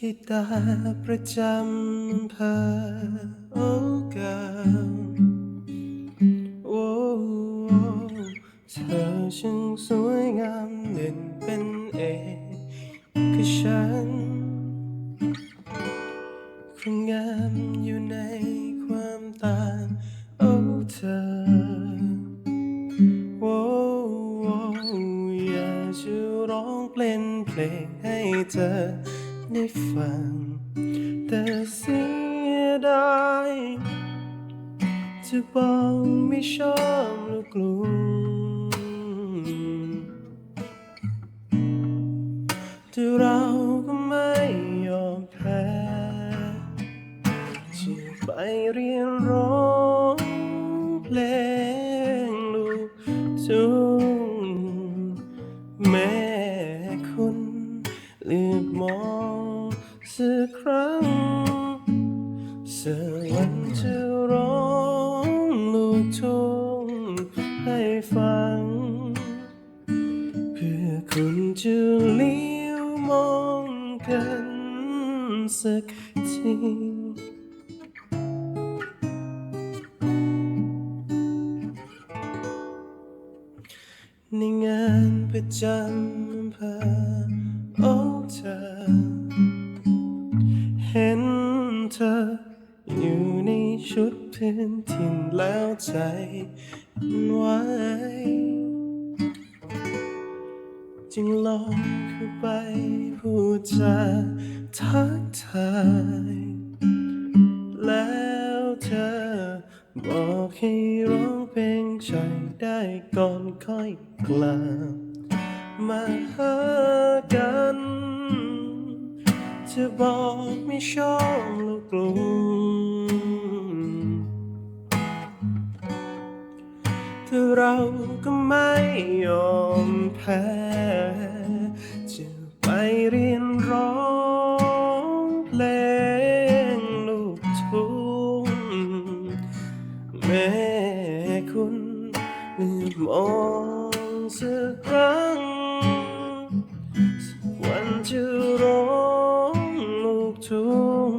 ธิดาประจำอำเภอโอกาโอ้เธอช่างสวยงามเด่นเป็นเอกฉันท์คุณงามอยู่ในความต่างโอ้เธอโอ้อยากจะร้องเพลงเพลงให้เธอ ได้ฟัง แต่เสียดายจะบอกไม่ชอบลูกกรุงแต่เราก็ไม่ยอมแพ้จะไปเรียนร้องเพลงลูกทุ่งแม่คุณเลือบมอง สักครั้งสักวันจะร้องลูกทุ่งให้ฟัง เพื่อคุณจะเลี้ยวมองกันสักทีในงานประจำอำเภอโอ้เธอ ชุดพื้นถิ่นแล้วใจมันไหวจึงลองเข้าไปพูดจาทักทาย แล้วเธอบอกให้ร้องเพลงใจได้ก่อนค่อยกลับมาหากัน จะบอกไม่ชอบลูกกรุง แต่เราก็ไม่ยอมแพ้จะไปเรียนร้องเพลงลูกทุ่งแม่คุณลืมมองสักครั้งวันจะร้องลูกทุ่ง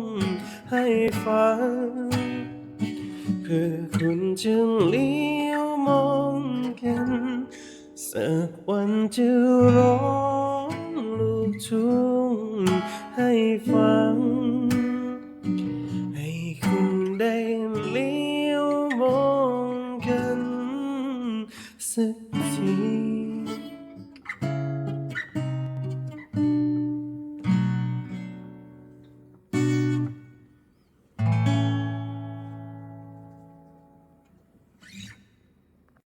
ให้ฟังเพื่อคุณจะเลี้ย มองกันสักวันจะร้องลูกทุ่งให้ฟัง ให้คุณได้เลี้ยวมองกันสัก